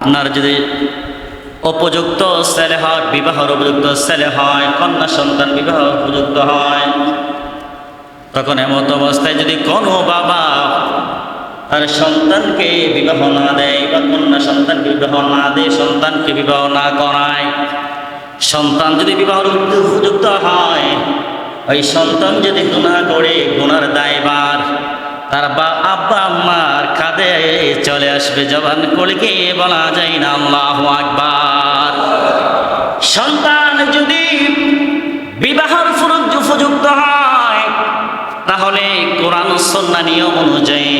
আপনার যদি উপযুক্ত ছেলে হয়, বিবাহের উপযুক্ত ছেলে হয়, কন্যা সন্তান বিবাহ উপযুক্ত হয়, তখন এমত অবস্থায় যদি কোনো বাবা তার সন্তানকে বিবাহ না দেয় বা কন্যা সন্তানকে বিবাহ না দেয়, সন্তানকে বিবাহ না করায়, সন্তান যদি বিবাহের উপযুক্ত হয়, ওই সন্তান যদি গুণা করে, গুনার দায়বার তার বা আব্বা আম্মার কাঁধে চলে আসবে জবান কলিকে, বলা যায় না, আল্লাহ আকবার। সন্তান যদি বিবাহের ফুরুজ উপযুক্ত হয়, তাহলে কোরআন সন্না নিয়ম অনুযায়ী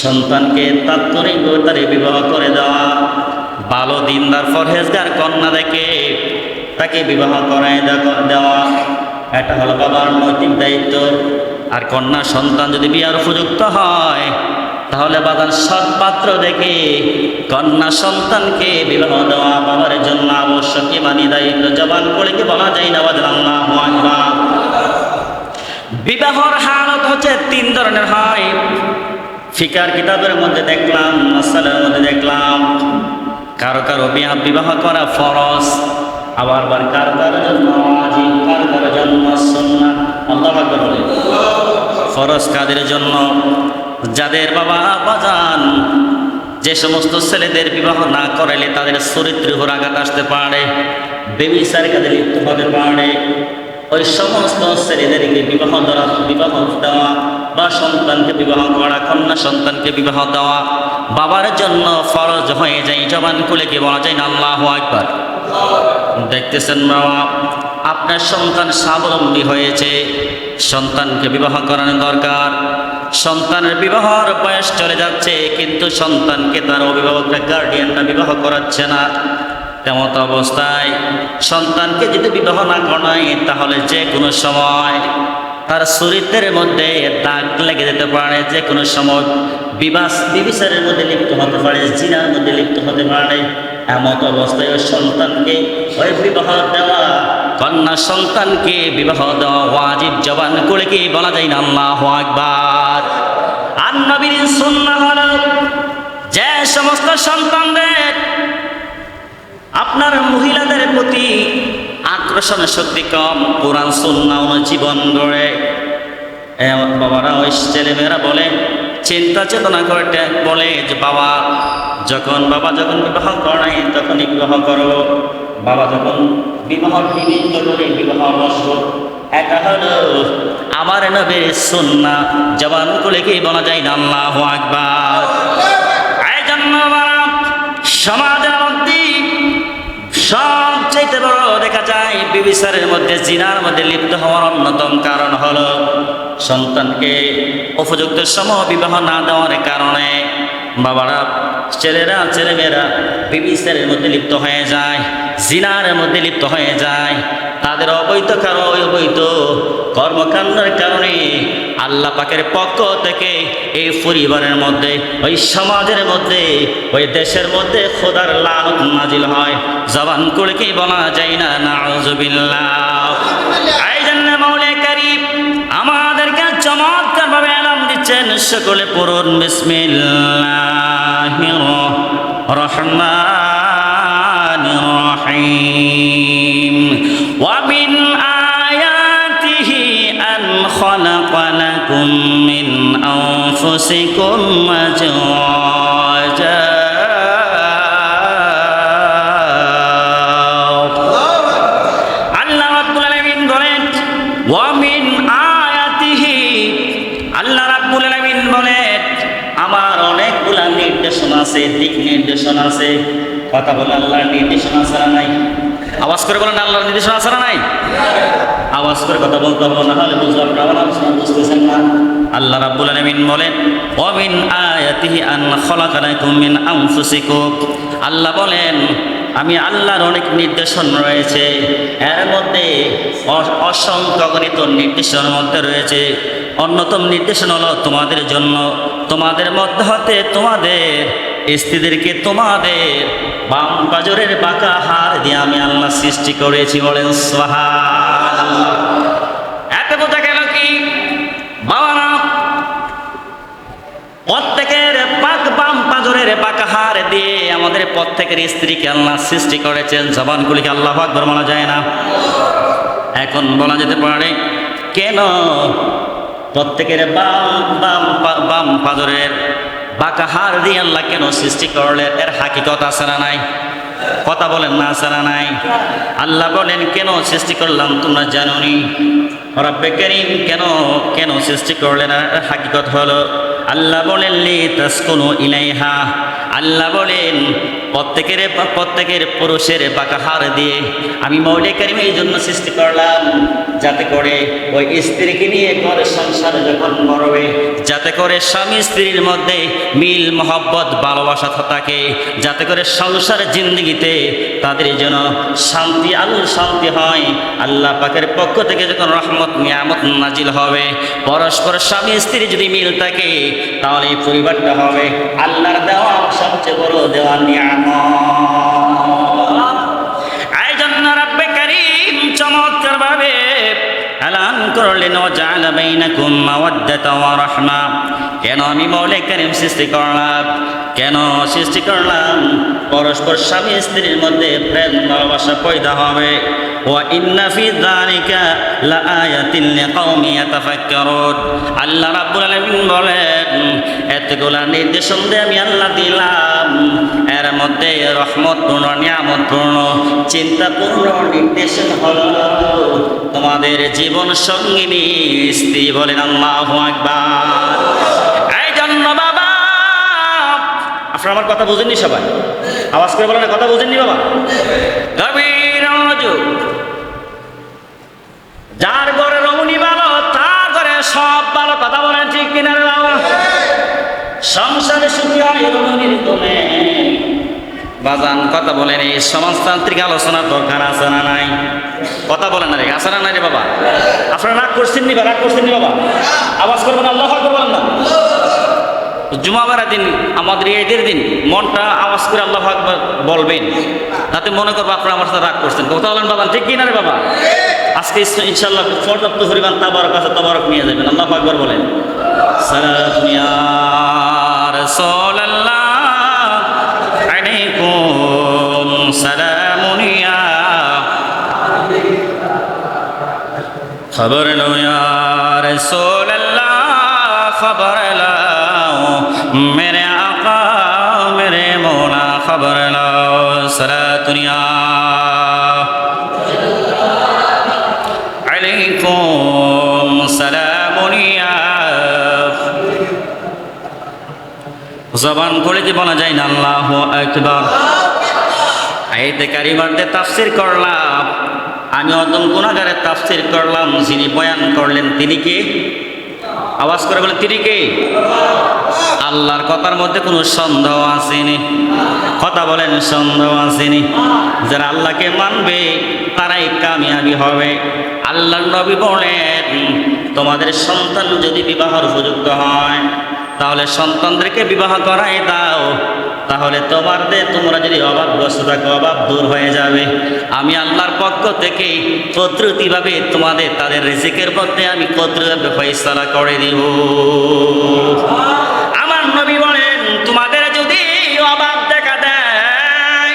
সন্তানকে তাৎক্ষণিক তারে বিবাহ করে দেওয়া। ভালো দিনদার ফরহেজগার কন্যা দেখে তাকে বিবাহ করায় দেওয়া। এটা হলো বাবার নৈতিক দায়িত্ব। আর কন্যা সন্তান যদি বিয়ার উপযুক্ত হয় তাহলে বাবার সৎ পাত্র দেখে কন্যা সন্তানকে বিবাহ দেওয়া বাবার জন্য আবশ্যক মানি দায়িত্ব জবান করে বলা যায় না আল্লাহ বিবাহর হালত হচ্ছে তিন ধরনের হয়। ফিকার কিতাবের মধ্যে দেখলাম, মাসালের মধ্যে দেখলাম, কারও কারও বিবাহ বিবাহ করা ফরজ, আবার আবার কারও কারও জন্য ওয়াজিব, কারও কারও জন্য সুন্নাহ আল্লাহ ফরজ কাদের জন্য? যাদের বাবা বাজান, যে সমস্ত ছেলেদের বিবাহ না করাইলে তাদের চরিত্রের উপর আঘাত আসতে পারে বেবিচার কাজে লিপ্ত হতে পারে। ওই সমস্ত ছেলেদেরকে বিবাহ দেওয়া বিবাহ দেওয়া বা সন্তানকে বিবাহ করা, কন্যা সন্তানকে বিবাহ দেওয়া, বাবার জন্য ফরজ হয়ে যায়, জবান খুলে কি বলা যায় না, আল্লাহ একবার দেখতেছেন বাবা, আপনার সন্তান স্বাবলম্বী হয়েছে, সন্তানকে বিবাহ করানো দরকার। সন্তানের বিবাহর বয়স চলে যাচ্ছে, কিন্তু সন্তানকে তার অভিভাবকরা গার্ডিয়ানরা বিবাহ করাচ্ছে না। তেমত অবস্থায় সন্তানকে যদি বিবাহ না করায়, তাহলে যে কোনো সময় তার চরিত্রের মধ্যে দাগ লেগে যেতে পারে যে কোনো সময় বিবাস, বিবিচারের মধ্যে লিপ্ত হতে পারে, জিনার মধ্যে লিপ্ত হতে পারে। এমত অবস্থায় ওই সন্তানকে ওই বিবাহ দেওয়া কন্যা সন্তানকে বিবাহ দেওয়া জবান করে কি বলা যায় না? আল্লাহ আকবার। আর নবীর সুন্নাহ হলো যে সমস্ত সন্তানদের, আপনার মহিলাদের প্রতি আকর্ষণ শক্তি কম, কোরআন সুন্না জীবন গড়ে। বাবারা, ওই ছেলেমেয়েরা বলে, চিন্তা চেতনা করে বলে যে বাবা, যখন বাবা যখন বিবাহ করাই তখনই বিবাহ করো। বাবা যখন বিবাহ নিমিত্ত করে বিবাহ বসব এটা হলো, আমার নবীর সুন্না জবান করে কি বলা যায় না? আল্লাহ আকবার। সমাজের মধ্যে সবচাইতে বড় দেখা যায় বিবিচারের মধ্যে, জিনার মধ্যে লিপ্ত হওয়ার অন্যতম কারণ হলো সন্তানকে উপযুক্ত সময় বিবাহ না দেওয়ার কারণে বাবারা, ছেলেরা, ছেলেমেয়েরা বিবিচারের মধ্যে লিপ্ত হয়ে যায়, জিনার মধ্যে লিপ্ত হয়ে যায়। তাদের অবৈধ কারণ অবৈধ কর্মকাণ্ডের কারণে আল্লাহ পাকের পক্ষ থেকে এই পরিবারের মধ্যে, ওই সমাজের মধ্যে, ওই দেশের মধ্যে খোদার লানত নাজিল হয়। জবান করে কি বলা যায় না? কারিম, আমাদেরকে চমৎকার দিচ্ছেন সকলে পড়ুন বিসমিল্লাহ রহমান রহিম। ওয়াবিন আয়াতিহি আন খালাকা লাকুম মিন আনফুসিকুম নির্দেশনা আছে। কথা বলে আল্লাহর নির্দেশনা ছাড়া নাই? আওয়াজ করে বলেন, আল্লাহর নির্দেশনা ছাড়া নাই? আওয়াজ করে কথা বলতে হবে, না হলে বুঝলাম না আলোচনা বুঝতেছেন না। আল্লাহ রাব্বুল আলামিন বলেন ওয়া মিন আয়াতিহি আন খালাকা লাকুম মিন আনফুসিকুম। আল্লাহ বলেন, আমি আল্লাহর অনেক নির্দেশন রয়েছে। এর মধ্যে অসংখ্য গণিত নির্দেশনের মধ্যে রয়েছে। অন্যতম নির্দেশন হলো তোমাদের জন্য, তোমাদের মধ্যে হতে তোমাদের স্ত্রীদেরকে তোমাদের বাম পাজরের বাঁকা হার দিয়ে আমি আল্লাহ সৃষ্টি করেছি বলেন সোহা এত বোঝা গেল কি? বাবা প্রত্যেকের পাক বাম পাজরের বাঁকা হার দিয়ে আমাদের প্রত্যেকের স্ত্রীকে আল্লাহ সৃষ্টি করেছেন। জবানগুলিকে আল্লাহ আকবর বলা যায় না। এখন বলা যেতে পারে, কেন প্রত্যেকের বাম বাম বাম পাজরের বাঁকা হার দিয়ে আল্লাহ কেন সৃষ্টি করলেন? এর হাকিকত আছে না নাই? কথা বলেন না আছে না নাই? আল্লাহ বলেন, কেন সৃষ্টি করলাম তোমরা জানোনি? রব্বে করিম, কেন কেন সৃষ্টি করলেন? আর হাকিকত হলো আল্লাহ বলেন, লি তাসকুনু ইলাইহা। আল্লাহ বলেন, প্রত্যেকের প্রত্যেকের পুরুষের বাঁকা হার দিয়ে আমি মৌলে কারিম এই জন্য সৃষ্টি করলাম, যাতে করে ওই স্ত্রীকে নিয়ে ঘর সংসার যখন করবে, যাতে করে স্বামী স্ত্রীর মধ্যে মিল, মহব্বত, ভালোবাসা থাকে, যাতে করে সংসার জিন্দগিতে তাদের যেন শান্তি আল শান্তি হয়। আল্লাহ পাকের পক্ষ থেকে যখন রহমত, নিয়ামত নাজিল হবে, পরস্পর স্বামী স্ত্রী যদি মিল থাকে তাহলে এই পরিবারটা হবে আল্লাহর দেওয়া সবচেয়ে বড় দেওয়া রাহমা। কেন আমি মৌলে পরস্পর স্বামী স্ত্রীর মধ্যে প্রেম, ভালোবাসা পয়দা হবে। আল্লাহ রাব্বুল আলামিন বলেন এতগুলা নির্দেশন দিয়ে আমি আল্লাহ দিলাম। এর মধ্যে রহমতপূর্ণ, নিয়ামতপূর্ণ, চিন্তাপূর্ণ নির্দেশন হল, তোমাদের জীবন সঙ্গিনী স্ত্রী বলেন আল্লাহ আকবার। এই জন্য বাবা, আপনারা আমার কথা বুঝেননি সবাই? আওয়াজ করে বলেন, কথা বুঝেননি বাবা? গভীর যার ঘরে রমণী ভালো তার ঘরে সব ভালো কথা বলেন ঠিক কিনা বাবা? সংসারে সুখী রমণীর তোলে বাজান, কথা বলেন এই সমাজতান্ত্রিক আলোচনার দরকার আছে না নাই? কথা বলেন না রে, আছে না নাই রে বাবা? আপনারা রাগ করছেন নি বা রাগ করছেন নি বাবা? আওয়াজ করবেন আল্লাহ আকবার বলেন না। জুমাবারের দিন, আমাদের ঈদের দিন, মনটা আওয়াজ করে আল্লাহ আকবার বলবেন। তাতে মনে করব আপনারা আমার সাথে রাগ করছেন। কথা বলেন বাবা ঠিক কিনা রে বাবা? আজকে ইনশাল্লাহ পর্যাপ্ত পরিমাণ তাবারক আছে, তাবারক নিয়ে যাবেন। আল্লাহ আকবার বলেন খবর লো ইয়া রাসূলুল্লাহ, খবর লাও মেরে আকা, মেরে মৌলা, খবর লাও সালাতুন ইয়া জবান করে কি বলা যায় না? আল্লাহ আকবার। আইতে কারিমারদের তাফসির করলাম। আমি অদম গুণাগারের তাফসির করলাম। যিনি বয়ান করলেন তিনি কে? আওয়াজ করে বলেন, তিনি কে? আল্লাহর কথার মধ্যে কোনো সন্দেহ আসেনি। কথা বলেন, সন্দেহ আসেনি। যারা আল্লাহকে মানবে, তারাই কামিয়াবি হবে। আল্লাহর নবী বলেন, তোমাদের সন্তান যদি বিবাহর উপযুক্ত হয় তাহলে সন্তানদেরকে বিবাহ করাই দাও। তাহলে তোমাদের তোমরা যদি অভাবগ্রস্ত থাকো অভাব দূর হয়ে যাবে। আমি আল্লাহর পক্ষ থেকে কর্তৃতিভাবে তোমাদের, তাদের রিজিকের মধ্যে আমি কর্তৃভাবে ফয়সালা করে দিব। আমার নবী বলেন, তোমাদের যদি অভাব দেখা দেয়,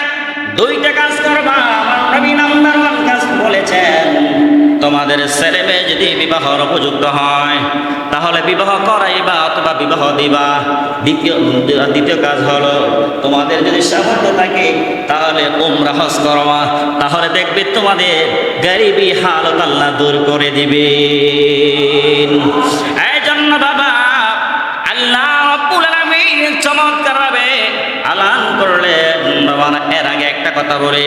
দুইটা কাজ করবা। আমার নবী নাম্বার ওয়ান কাজ বলেছেন, তোমাদের ছেলে মেয়ে যদি বিবাহর উপযুক্ত হয় তাহলে বিবাহ করাইবা অথবা বিবাহ দিবা। দ্বিতীয় দ্বিতীয় কাজ হলো তোমাদের যদি সামর্থ্য থাকে, তাহলে উমরা হজ করবা। তাহলে দেখবে তোমাদের গরিবি হালত আল্লাহ দূর করে দিবে এই জন্য বাবা করলেন এর আগে একটা কথা বলে,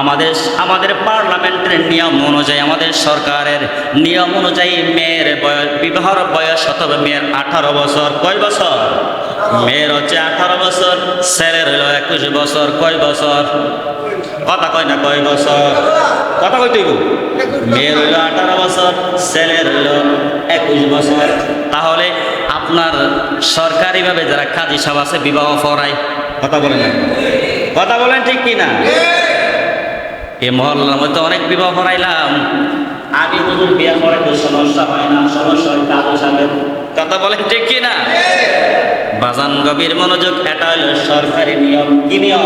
আমাদের আমাদের পার্লামেন্টের নিয়ম অনুযায়ী, আমাদের সরকারের নিয়ম অনুযায়ী মেয়ের বয়স বিবাহর বয়স অথবা মেয়ের আঠারো বছর, কয় বছর? মেয়ের হচ্ছে আঠারো বছর, ছেলের হলো একুশ বছর, কয় বছর? কথা কয় না, কয় বছর? কথা কই তুই মেয়ের হইল আঠারো বছর, ছেলের হইল একুশ বছর। তাহলে আপনার সরকারিভাবে যারা কাজী সব আছে, বিবাহ পড়ায়, কথা বলে না। কথা বলেন ঠিক কি না এ মহল্লার মধ্যে অনেক বিবাহ পড়াইলাম আমি হুজুর বিয়ে করে তো সমস্যা হয় না সমস্যা হয় কাজী সাহেবের কথা বলেন ঠিক কি না বাজান গভীর মনোযোগ এটা হলো সরকারি নিয়ম। কি নিয়ম?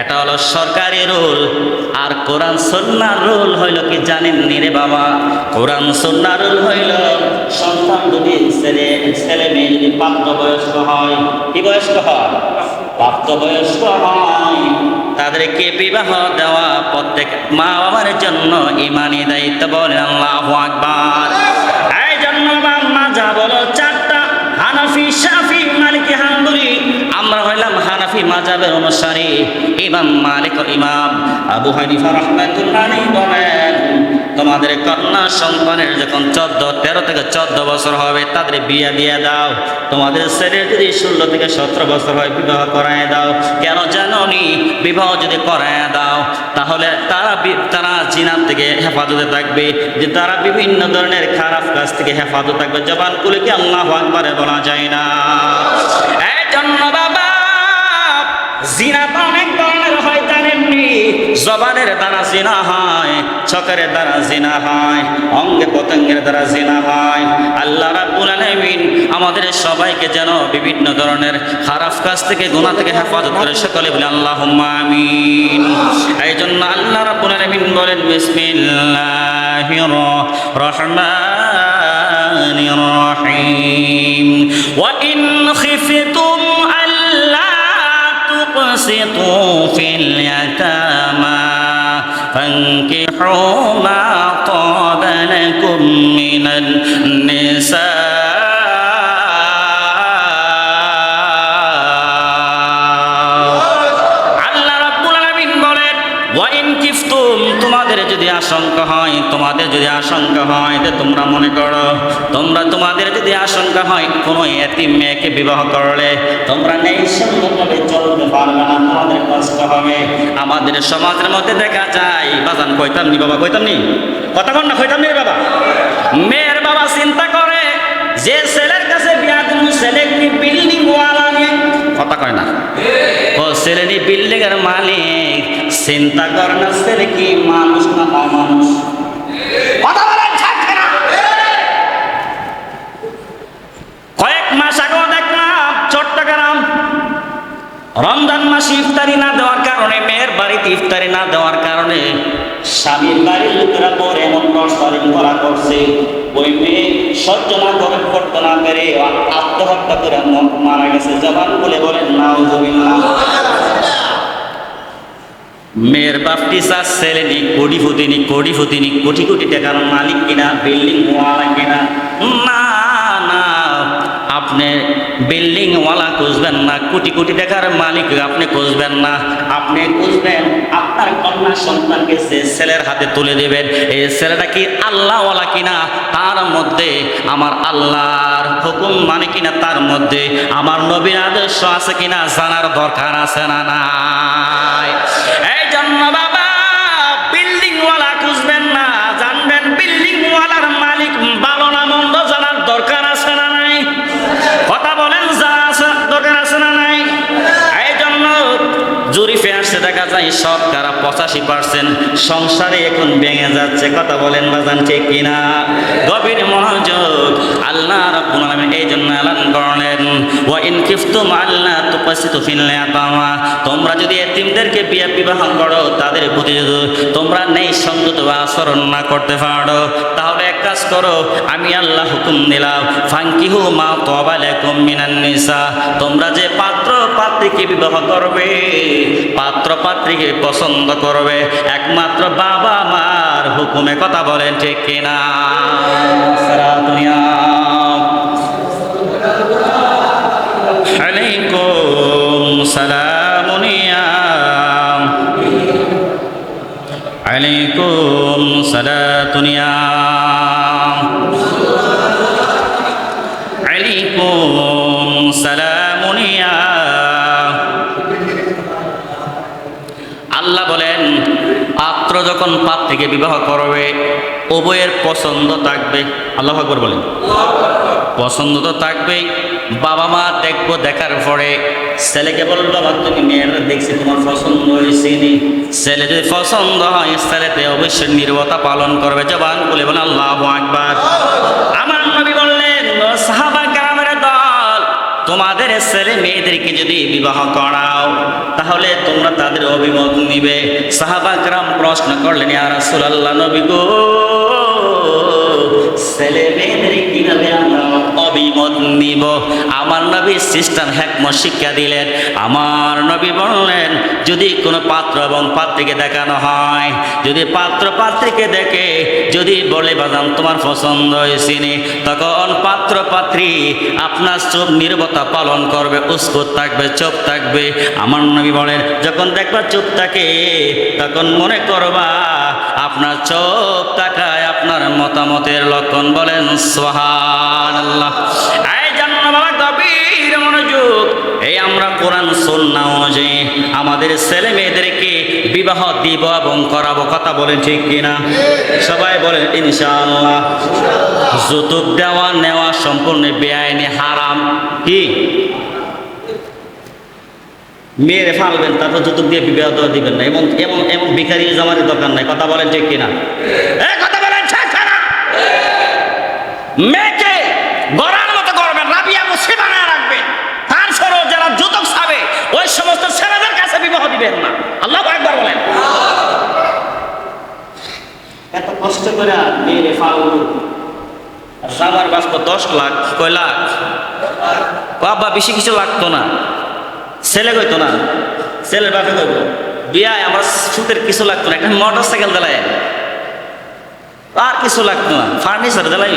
এটা হলো সরকারি রুল। আর কোরআন সন্ন্যার রুল হইল কি জানেন নি রে বাবা? কোরআন সন্ন্যার রুল হইল সন্তান যদি ছেলে ছেলে মেয়ে যদি প্রাপ্তবয়স্ক হয় কি বয়স্ক হয়? প্রাপ্তবয়স্ক হয়। তাদেরকে বিবাহ দেওয়া প্রত্যেক মা বাবার জন্য ইমানি দায়িত্ব বলেন আল্লাহ আকবার। এই জন্য মা যা বলো, চারটা হানাফি, শাফি, মালিকি, হাম্বলি। আমরা হইলাম হানাফি মাজাবের অনুসারী। ইমাম মালিক ইমাম আবু হানিফা রহমাতুল্লাহ বলেন। তোমাদের কন্যা সন্তানের যখন চোদ্দ, তেরো থেকে চোদ্দ বছর হবে, তাদের বিয়ে দিয়ে দাও। তোমাদের ছেলের যদি ষোলো থেকে সতেরো বছর হয়, বিবাহ করায় দাও। কেন জানো বিবাহ যদি করায় দাও, তাহলে তারা তারা জিনার থেকে হেফাজতে থাকবে। যে তারা বিভিন্ন ধরনের খারাপ কাজ থেকে হেফাজত থাকবে। জবান কুলে কি আল্লাহ আকবারে বলা যায় না। এই জন্য বাবা অনেক ধরনের দ্বারা হয় দ্বারা জিনা হয় পতঙ্গের দ্বারা জিনা হয়। আল্লাহ আমাদের সবাইকে যেন বিভিন্ন ধরনের খারাপ কাজ থেকে, গুনাহ থেকে হেফাজত করে সকলে বলে আল্লাহুম্মা আমিন। এই জন্য আল্লাহ রাব্বুল আলামিন বলেন রহমানির রহিম। ওয়া ইন আল্লা تقسطوا في اليتامى فانكحوا ما طاب لكم من النساء যদি আশঙ্কা হয় যে তোমরা মনে করো। তোমরা তোমাদের যদি আশঙ্কা হয়, কোনো এতিম মেয়েকে বিবাহ করলে তোমরা নেই সুন্দরভাবে চলতে পারবে না, তোমাদের কষ্ট হবে। আমাদের সমাজের মধ্যে দেখা যায়, বাজান কইতাম নি বাবা, কইতাম নি? কথা বল না, কইতাম নি বাবা। মেয়ের বাবা চিন্তা করে যে ছেলের কাছে বিয়া দিন ছেলে বিল্ডিং ওয়ালা নিয়ে কথা কয় না। ও ছেলে নি বিল্ডিং এর মালিক। চিন্তা কর না, ছেলে কি মানুষ না অমানুষ কথা বলেন ঠিক না কয়েক মাস আগেও দেখলাম চট্টগ্রাম রমজান মাসে ইফতারি না দেওয়ার কারণে, মেয়ের বাড়িতে ইফতারি না দেওয়ার কারণে স্বামীর বাড়ির লোকেরা পরে এমন প্রস্তারিত করা করছে। ওই মেয়ে সহ্য না করে করতে না পেরে আত্মহত্যা করে মারা গেছে। জবান বলে বলেন, নাউজুবিল্লাহ। মেয়ের বাপটি চার ছেলে নি কোটি ফুতিনি কোটি ফুতিনি কোটি কোটি টাকার মালিক কিনা, বিল্ডিং কিনা। না না, আপনি বিল্ডিং ওয়ালা খুঁজবেন না, কোটি কোটি টাকার মালিক আপনি খুঁজবেন না। আপনি খুঁজবেন, আপনার কন্যা সন্তানকে সে ছেলের হাতে তুলে দেবেন। এই ছেলেটা কি আল্লাহওয়ালা কিনা? তার মধ্যে আমার আল্লাহর হুকুম মানে কিনা? তার মধ্যে আমার নবীর আদর্শ আছে কিনা? জানার দরকার আছে না নাই? এই জন্য দেখা যায় শতকরা পঁচাশি পার্সেন্ট সংসারে এখন ভেঙে যাচ্ছে। কথা বলেন বাজান, ঠিক কিনা? গভীর মনোযোগ। আল্লাহ রাব্বুল আলামিন এই জন্য এলান করলেন ওয়া ইন কিফতুম আল্লাহ তুকাসিতু ফিল ইয়াতামা। তোমরা যদি এতিমদেরকে বিয়ে বিবাহ করো, তাদের প্রতি যদি তোমরা নেই সংযত বা আচরণ না করতে পারো, তাহলে এক কাজ করো, আমি আল্লাহ হুকুম দিলাম ফাঙ্কিহু মা তবা লাকুম মিনান নিসা। তোমরা যে পাত্র পাত্রীকে বিবাহ করবে পাত্র পাত্রীকে পছন্দ করবে একমাত্র বাবা মার হুকুমে কথা বলেন ঠিক কিনা সারা দুনিয়া عليكم سلام يا عليكم صلاة পাত্র পাপ থেকে বিবাহ করবে, উভয়ের পছন্দ থাকবে। আল্লাহ আকবর বলেন। পছন্দ তো থাকবেই। বাবা মা দেখব দেখার পরে ছেলেকে বলব বাবা, তুমি মেয়েরা দেখছি, তোমার পছন্দ হয়েছে নি? ছেলে যদি পছন্দ হয়, ছেলেতে অবশ্যই নির্বতা পালন করবে। জবান বলে বলে আল্লাহ আকবার। আমার নবী বললেন সাহাবা গ্রামের দল তোমাদের ছেলে মেয়েদেরকে যদি বিবাহ করাও, তাহলে তোমরা তাদের অভিমত নিবে। সাহাবাগ্রাম প্রশ্ন করলেন আর রাসূলুল্লাহ, নবী গো। ছেলে কীভাবে আমরা অভিমত নিব? আমার নবী সিস্টেম হ্যাকমত শিক্ষা দিলেন। আমার নবী বললেন, যদি কোনো পাত্র এবং পাত্রীকে দেখানো হয়, যদি পাত্র পাত্রীকে দেখে, যদি বলে বাদাম তোমার পছন্দ তখন পাত্র পাত্রী আপনার চুপ নির্বতা পালন করবে উস্কুত থাকবে চুপ থাকবে। আমার নবী বলেন, যখন দেখবা চুপ থাকে, তখন মনে করবা আপনার চোখ আপনার মতামতের লক্ষণ বলেন এই আমরা কোরআন সন্না অনুযায়ী আমাদের ছেলে মেয়েদেরকে বিবাহ দিব এবং করাবো। কথা বলেন ঠিক কিনা? সবাই বলেন, ইনশাআল্লাহ। যৌতুক দেওয়া, নেওয়া সম্পূর্ণ বেআইনি, হারাম। কি? মেয়েরে ফালবেন, তারপর যৌতুক দিয়ে বিবাহ দিবেন না। এমন এমন এমন ভিখারি জামানের দরকার নাই। কথা বলেন ঠিক কিনা এ কথা বলেন ঠিক কিনা মেয়েকে গড়ার মতো করবেন রাবিয়া মুসি বানায় রাখবেন। তারপরেও যারা যৌতুক সাবে ওই সমস্ত ছেলেদের কাছে বিবাহ দিবেন না। আল্লাহ একবার বলেন। এত কষ্ট করে মেয়েরে দশ লাখ কয় লাখ? বাবা বেশি কিছু লাগতো না। ছেলে কইতো না ছেলের বাপে কইব বিয়ায় আমার সুতের কিছু লাগতো না একটা মোটর সাইকেল দিলাই আর কিছু লাগতো না ফার্নিচার দিলাই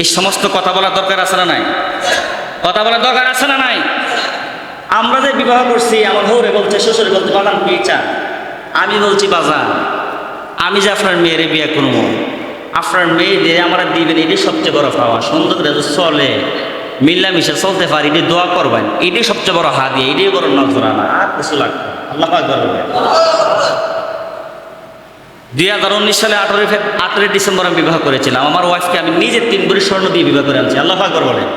এই সমস্ত কথা বলার দরকার আছে না নাই? কথা বলার দরকার আছে না নাই? আমরা যে বিবাহ করছি, আমার হৌরে বলছে, শ্বশুরে বলছে বাগান কি চান আমি বলছি, বাজান, আমি যে আপনার মেয়েরে বিয়ে করব, আপনার মেয়েদের আমরা দিবেন, এটাই সবচেয়ে বড় পাওয়া। সুন্দর চলে মিল্লামিশে চলতে পারি এটি দোয়া করবেন। এটাই সবচেয়ে বড় হাদিয়া এটাই বড় নজরানা। আর কিছু লাগবে আল্লাহ দুই হাজার উনিশ সালে আঠারোই আঠারোই ডিসেম্বর আমি বিবাহ করেছিলাম। আমার ওয়াইফকে আমি নিজে তিন ভরি স্বর্ণ দিয়ে বিবাহ করে আনছি। আল্লাহ পাক বলেন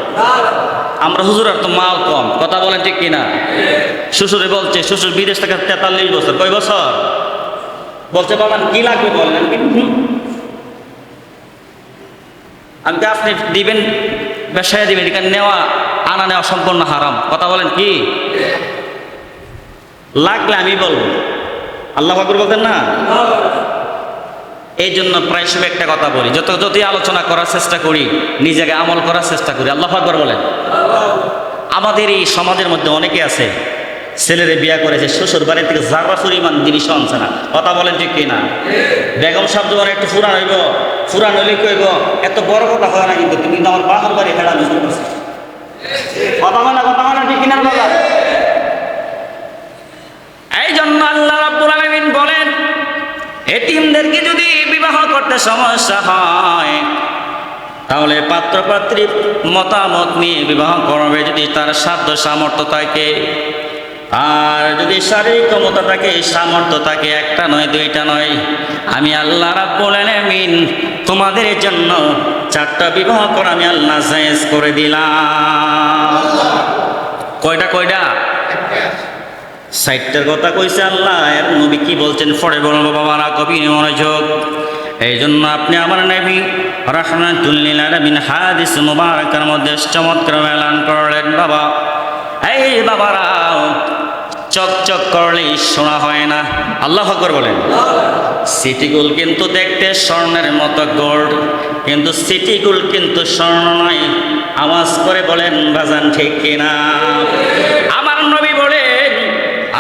আমরা হুজুর আর তো মাল কম। কথা বলেন ঠিক কিনা? শ্বশুরে বলছে, শ্বশুর বিদেশ থেকে তেতাল্লিশ বছর। কয় বছর? বলছে বাবা কি লাগবে বলেন? আমি আপনি দিবেন ব্যবসায় দিবেন এখানে নেওয়া, আনা নেওয়া সম্পূর্ণ হারাম। কথা বলেন কি? লাগলে আমি বলব। আল্লাহ বাকুর বলতেন না? এই জন্য প্রায় সব একটা কথা বলি। যত যতই আলোচনা করার চেষ্টা করি, নিজেকে আমল করার চেষ্টা করি, আল্লাহ আকবর বলেন। আমাদের এই সমাজের মধ্যে অনেকে আছে ছেলেরে বিয়া করেছে, শ্বশুর বাড়ির থেকে যারা পরিমাণ জিনিস আনছে না, কথা বলেন ঠিক কিনা? বেগম যখন একটু ফুরান হইব, ফুরান হইলে কইব এত বড় কথা হয় না কিন্তু, তুমি আমার বাহার বাড়ি হেড়া মিশন করছ কথা বলে কথা বলে ঠিক কিনা বাবা? এই জন্য আল্লাহ রাব্বুল আলামিন বলেন, এতিমদেরকে যদি বিবাহ করতে সমস্যা হয়, তাহলে পাত্রপাত্রী মতামত নিয়ে বিবাহ করবে যদি তার সাধ্য সামর্থ্য থাকে। আর যদি শারীরিক ক্ষমতা থাকে, সামর্থ্য থাকে, একটা নয়, দুইটা নয়, আমি আল্লাহ রাব্বুল আলামিন তোমাদের জন্য চারটা বিবাহ করে আমি আল্লাহ জায়েজ করে দিলাম। কয়টা কয়টা? সাইটটার কথা কইছে আল্লাহ। এর নবী কি বলছেন? পরে বলব বাবারা কবি মনোযোগ। এই জন্য আপনি আমার নবী রহমাতুল্লিল হাদিস মুবারকের মধ্যে চমৎকার এলান করলেন, বাবা। এই বাবারাও চক চক করলেই শোনা হয় না। আল্লাহ ফকর বলেন। সিটি গোল কিন্তু দেখতে স্বর্ণের মতো গোল্ড, কিন্তু সিটি গোল কিন্তু স্বর্ণ নয়। আওয়াজ করে বলেন, বাজান ঠিক কিনা?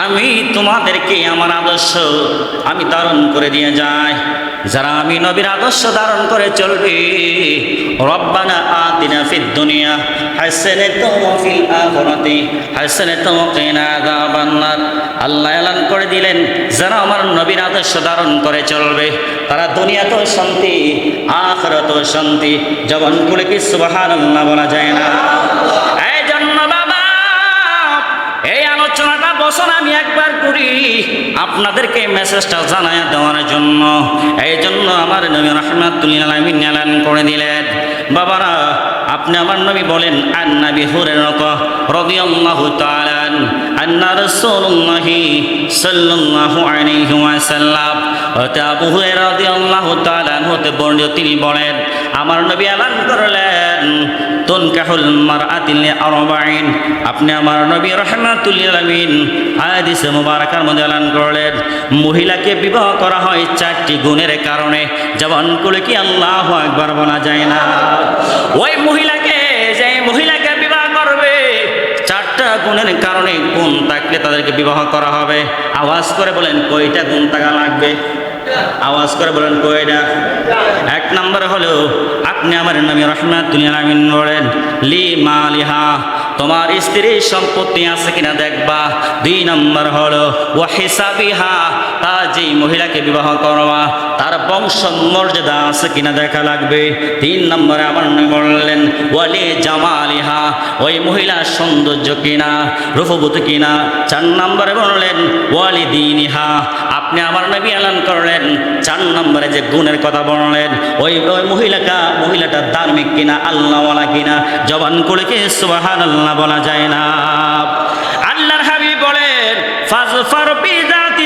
আমি তোমাদেরকে আমার আদর্শ আমি ধারণ করে দিয়ে যাই। যারা আমি নবীর আদর্শ ধারণ করে চলবে, রব্বানা আতিনা ফিদ দুনিয়া হাসানাতাও ফিল আখিরাতি, হাসানাতাও কিনা আযাবান নার। আল্লাহ এলান করে দিলেন, যারা আমার নবীর আদর্শ ধারণ করে চলবে, তারা দুনিয়াতেও শান্তি, আখিরাতেও শান্তি জবান খুলে কি সুবহানাল্লাহ বলা যায় না। এই আলোচনাটা বছর আমি একবার করি। আপনাদেরকে মেসেজটা জানাই দেওয়ার জন্য। এই জন্য আমার নবী এলান করে দিলেন। বাবারা, আপনি আমার নবী বলেন আন নবী হুরের হতে আবু হুরায়রা রাদিয়াল্লাহু তাআলা হতে বর্ণিত, তিনি বলেন, আমার নবী এলান করলেন, তুনকাহুল মারআতিল আরবাইন আপনি আমার নবী রাহমাতুল আলামিন, হাদিসে মুবারাকার মধ্যে এলান করলেন, মহিলাকে বিবাহ করা হয় চারটি গুণের কারণে যেমন করে কি আল্লাহু আকবার বলা যায় না। ওই মহিলাকে যে মহিলাকে গুণের কারণে গুণ থাকলে তাদেরকে বিবাহ করা হবে? আওয়াজ করে বলেন, কয়টা গুণ থাকা লাগবে? আওয়াজ করে বলেন, কয়টা? এক নম্বর হলো, আপনি আমার নামে রহমাতুল্লাহ আমিন বলেন, লি মালিহা, তোমার স্ত্রীর সম্পত্তি আছে কিনা দেখবা? দুই নম্বর হলো ও হিসাবিহা তা যেই মহিলাকে বিবাহ করবা তার বংশ মর্যাদা আছে কিনা দেখা লাগবে? তিন নম্বরে আমার বললেন, ওয়ালি জামালিহা ওই মহিলা সৌন্দর্য কিনা, রূপবত কিনা? চার নম্বরে বললেন, ওয়ালি দিনিহা আপনি আমার নবী এলান করলেন। চার নম্বরে যে গুণের কথা বললেন, ওই ওই মহিলাটা মহিলাটা ধার্মিক কিনা, আল্লাহওয়ালা কিনা? জবান করে কে সুবাহান আল্লাহ বলা যায় না আল্লাহর হাবিব বলেন ফাজফার বিজাতি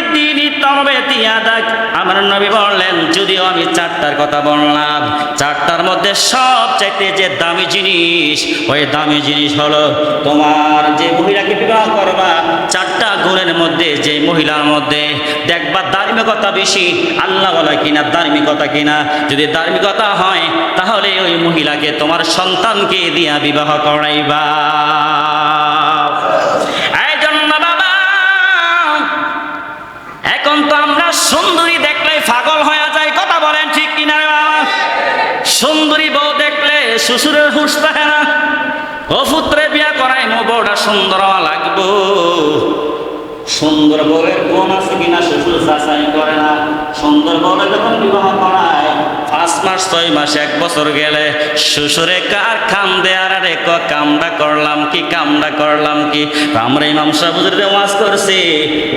তিয়াদাক। আমার নবী বললেন, যদিও আমি চারটার কথা বললাম, চারটার মধ্যে সবচাইতে যে দামি জিনিস, ওই দামি জিনিস হলো তোমার যে মহিলাকে বিবাহ করবা, চারটা গুণের মধ্যে যে মহিলার মধ্যে দেখবা ধার্মিকতা বেশি, আল্লাহ বলা কিনা ধার্মিকতা কিনা। যদি ধার্মিকতা হয়, তাহলে ওই মহিলাকে তোমার সন্তানকে দিয়া বিবাহ করাইবা। সুন্দরী দেখলে ফাগল হয়ে যায়, কথা বলেন ঠিক কিনা? সুন্দরী বউ দেখলে শ্বশুরের হুশ থাকে না। ও পুত্রে বিয়া করাই মো বউটা সুন্দর লাগবো। সুন্দর বউয়ের গুণ আছে কিনা শ্বশুর চাচাই করে না। সুন্দর বউরে যখন বিবাহ করায়, পাঁচ মাস, ছয় মাস, এক বছর গেলে শ্বশুরে কার খাম দেয়ার আরে ক কামটা করলাম কি কামটা করলাম কি? আমরা ইমাম সাহেবুদের ওয়াজ করছি।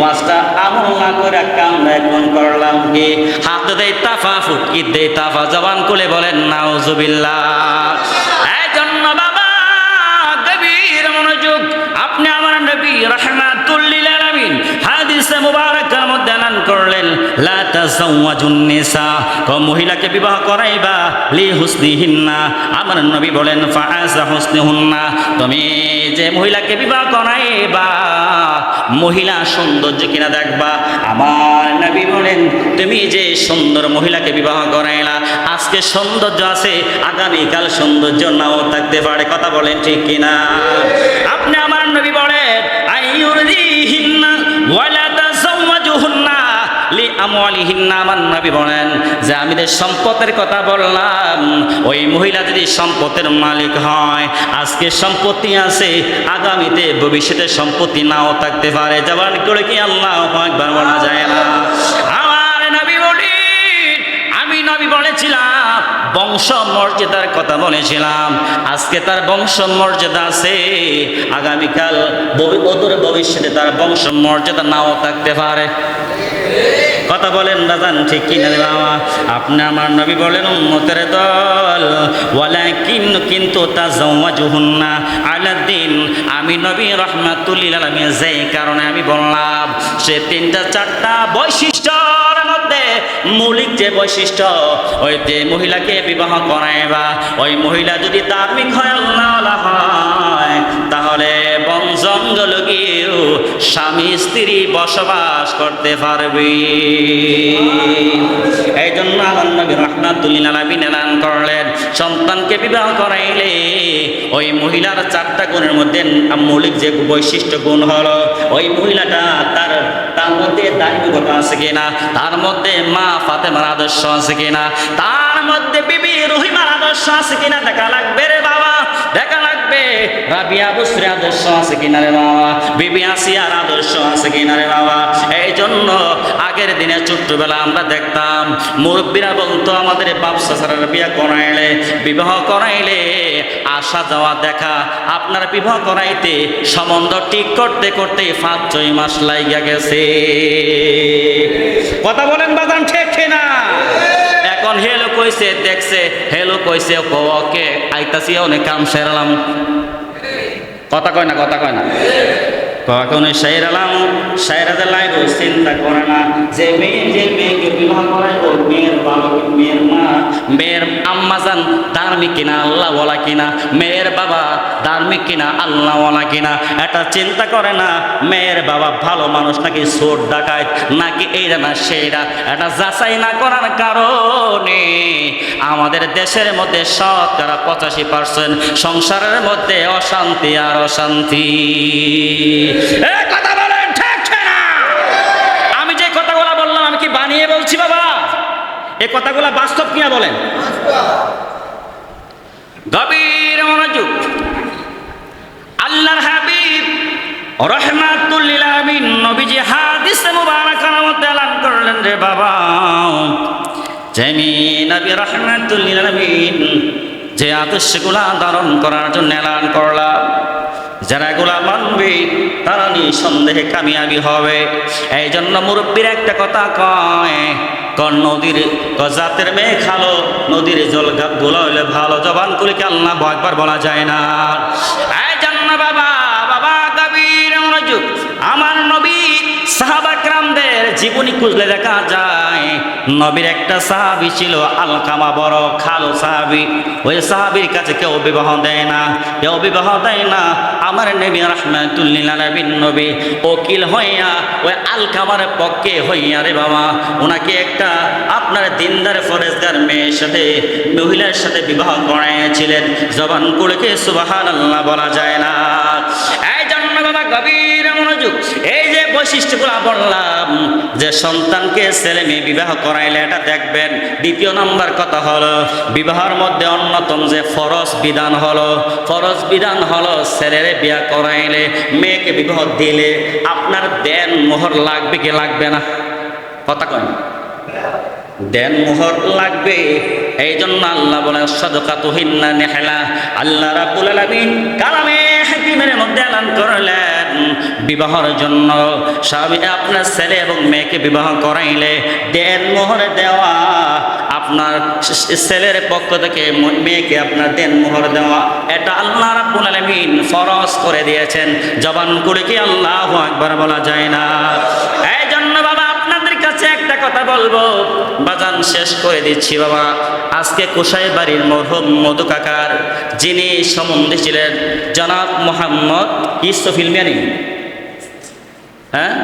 ওয়াজটা আমল না করে কামটা এখন করলাম কি? হাত দেয় তাফা ফুটকি দেয় তাফা, জবান খুলে বলেন, নাউজুবিল্লাহ। এই জন্য বাবা গভীর মনোযোগ, আপনি আমার নবী রাহমাতুল্লিল করলেন মহিলাকে বিবাহ করাইবা লি হুসনিহিন্না আমার নবী বলেন হুসনিহুন্না তুমি যে মহিলাকে বিবাহ করাইবা, মহিলা সৌন্দর্য কিনা দেখবা আমার নবী বলেন, তুমি যে সুন্দর মহিলাকে বিবাহ করাইলা, আজকে সৌন্দর্য আছে, আগামীকাল সৌন্দর্য নাও থাকতে পারে কথা বলেন ঠিক কিনা? আপনি আমার নবী বলেন, আইয়ুরদিহিন্না ওয়ালা তাযাওয়াজুহুন্না লি আমার নবী বলেন যে আমি যে সম্পদের কথা বললাম, ওই মহিলা যদি সম্পদের মালিক হয়, আজকে সম্পত্তি আছে, আগামীতে ভবিষ্যতে সম্পত্তি নাও থাকতে পারে। জবান করে কি আল্লাহ একবার বলা যায় না? নবী বলি আমি নবী বলেছিলাম, বংশ মর্যাদার কথা বলেছিলাম, আজকে তার বংশ মর্যাদা আছে, আগামীকাল অদূর ভবিষ্যতে তার বংশ মর্যাদা নাও থাকতে পারে। কথা বলেন রাজান ঠিক কিনা বাবা? আপনি আমার নবী বলেন, উম্মতের দল। ওয়ালাকিন কিন্তু তা জওয়াজুহুন্না আলাদ্দিন আমি নবী রহমাতুল্লিল আলামিন, যেই কারণে আমি বললাম, সে তিনটা, চারটা বৈশিষ্ট্যর মধ্যে মৌলিক যে বৈশিষ্ট্য, ওই যে মহিলাকে বিবাহ করায় বা ওই মহিলা যদি ধার্মিক হয়, আল্লাহ হয়। জঙ্গল গিয়েও স্বামী স্ত্রী বসবাস করতে পারবে। এই জন্য আমার নবী রহমাতুল্লিল আলামিন এলান করলেন, সন্তানকে বিবাহ করাইলে ওই মহিলার চারটা গুণের মধ্যে মৌলিক যে বৈশিষ্ট্য গুণ হলো, ওই মহিলাটা তার তার মধ্যে ধার্মিকতা আছে কিনা, তার মধ্যে মা ফাতেমার আদর্শ আছে কিনা, তার মধ্যে বিবি রহিমার আদর্শ আছে কিনা দেখা লাগবে রে বাবা, দেখা লাগবে রাবিয়া বসরে আদর্শ আছে কিনা রে বাবা? বিবি আসিয়ার আদর্শ আছে কিনা রে বাবা? এই জন্য আগের দিনে ছোট্টবেলা আমরা দেখতাম, মুরব্বীরা বলতো, আমাদের বাপসা সারা বিয়া করাইলে, বিবাহ করাইলে আসা যাওয়া দেখা, আপনার বিবাহ করাইতে সম্বন্ধ ঠিক করতে করতে পাঁচ, ছয় মাস লাইগা গেছে। কথা বলেন বাদাম ঠিক না এখন হেলো কইছে দেখছে হেলো কইছে ওকে আইতাছি, অনেক কাম সেরালাম কথা কয় না, কথা কয় না। লাইব চিন্তা করে না, যে মেয়ে, যে মেয়েকে মেয়ের বাবা মেয়ের মা, মেয়ের আম্মা যান ধার্মিক কিনা, আল্লাহ বলা কিনা, মেয়ের বাবা ধার্মিক কিনা আল্লাহ বলা কিনা, এটা চিন্তা করে না। মেয়ের বাবা ভালো মানুষ, নাকি চোর ডাকায় নাকি এইটা না সেইটা এটা যাচাই না করার কারণে আমাদের দেশের মধ্যে শতকরা পঁচাশি পার্সেন্ট সংসারের মধ্যে অশান্তি আর অশান্তি। এ কথা বলেন আমি যে কথাগুলো বললাম, আমি কি বানিয়ে বলছি বাবা? এই কথাগুলো বাস্তব কিনা বলেন? গভীর মনোযোগ। আল্লাহর হাবিব রহমাতুল্লিল আমিন নবীজি হাদিসে মুবারাকার মধ্যে করলেন রে বাবা। যেমি নবী রহমাতুল্লিল আমিন যে আদর্শগুলা ধারণ করার জন্য এলান করলাম যারা এগুলা মানবে তারা নিঃসন্দেহে কামিয়াবি হবে। এই জন্য মুরব্বীর একটা কথা কয় কন নদীর জাতের মেয়ে খালো নদীর জল গোলা ভালো জবান করে কি আল্লাহ একবার বলা যায় না। বাবা বাবা কবির আমার নবী সাহাবাকরামদের জীবনী খুঁজলে দেখা যায়, নবীর একটা সাহাবি ছিল আলকামা, বড় খালো সাহাবি। ওই সাহাবির কাছে কেউ বিবাহ দেয় না, কেউ বিবাহ দেয় না। আমার নবী রহমাতুল্লিল নবীন নবী ওকিল হইয়া ওই আলকামার পক্ষে হইয়া রে বাবা ওনাকে একটা আপনার দিনদার ফরেজদার মেয়ের সাথে, মহিলার সাথে বিবাহ করাইয়াছিলেন। জবান কুড়কে সুবাহান বলা যায় না। বৈশিষ্ট্যগুলো বললাম যে সন্তানকে ছেলে মেয়ে বিবাহ করাইলে এটা দেখবেন দ্বিতীয় নাম্বার কথা হলো, বিবাহের মধ্যে অন্যতম যে ফরজ বিধান হলো, ফরজ বিধান হলো ছেলেরে বিয়া করাইলে, মেয়েকে বিবাহ দিলে আপনার দেন মোহর লাগবে কি লাগবে না? কথা কয় দেন মোহর লাগবে এই জন্য আল্লাহ বলে সদকা তুহিন্না নেহেলা, আল্লাহ রাব্বুল আলামিন কালামে হাকিমের মধ্যে এলান করলেন। বিবাহের জন্য। স্বামী আপনার ছেলে এবং মেয়েকে বিবাহ করাইলে দেন মোহর দেওয়া। আপনার ছেলের পক্ষ থেকে মেয়েকে আপনার দেন মোহর দেওয়া। এটা আল্লাহ রাব্বুল আলামিন ফরজ করে দিয়েছেন। জবান করে কি আল্লাহ একবার বলা যায় না। কথা বলব। বাজান শেষ করে দিচ্ছি বাবা। আজকে কোষাই বাড়ির মরহম মধু কাকার, যিনি সম্বন্ধে ছিলেন, জনাব মোহাম্মদ ইসফিল মিয়ানি হ্যাঁ?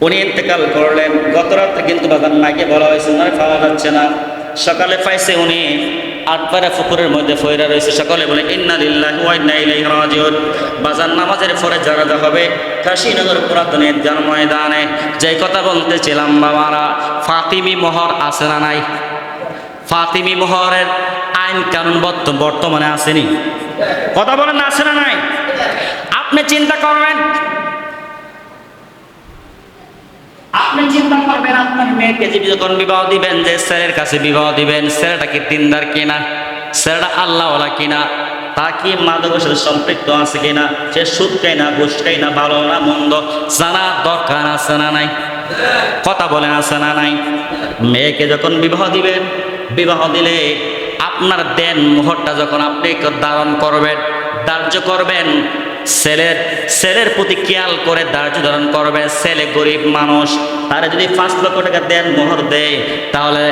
উনি ইন্তেকাল করলেন। গত রাত্রে কিন্তু বাজান নাকি বলা হয়েছে, ওনার পাওয়া যাচ্ছে না। সকালে পাইছে উনি আটপাড়া পুকুরের মধ্যে ফয়রা রয়েছে সকলে বলে, ইন্না লিল্লাহি ওয়া ইন্না ইলাইহি রাজিউন। বাজার নামাজের পরে জানাজা হবে কাশীনগর পুরাতনের যার ময়দানে যে কথা বলতেছিলাম বাবারা, ফাতিমি মোহর আছে না নাই? ফাতিমি মোহরের আইন কানুন বর্ত- বর্তমানে আসেনি। কথা বলেন আছে না নাই? আপনি চিন্তা করবেন আপনি চিন্তা করবেন, আপনার মেয়েকে যে যখন বিবাহ দিবেন? যে ছেলের কাছে বিবাহ দিবেন ছেলেটা কি দিনদার কিনা? ছেলেটা আল্লাহওয়ালা কিনা? তা কি মাদকের সাথে সম্পৃক্ত আছে কিনা? সে সুদ খাই না, ঘুষ খাই না, ভালো না, মন্দ? জানা দরকার আছে না নাই? কথা বলেন, আছে না নাই? মেয়েকে যখন বিবাহ দিবেন, বিবাহ দিলে আপনার দেন মোহরটা যখন আপনি ধারণ করবেন, ধার্য করবেন ছেলের ছেলের প্রতি খেয়াল করে ধার্য ধারণ করবে। ছেলে গরিব মানুষ, তারা যদি পাঁচ লক্ষ টাকা দেন মোহর দেয়, তাহলে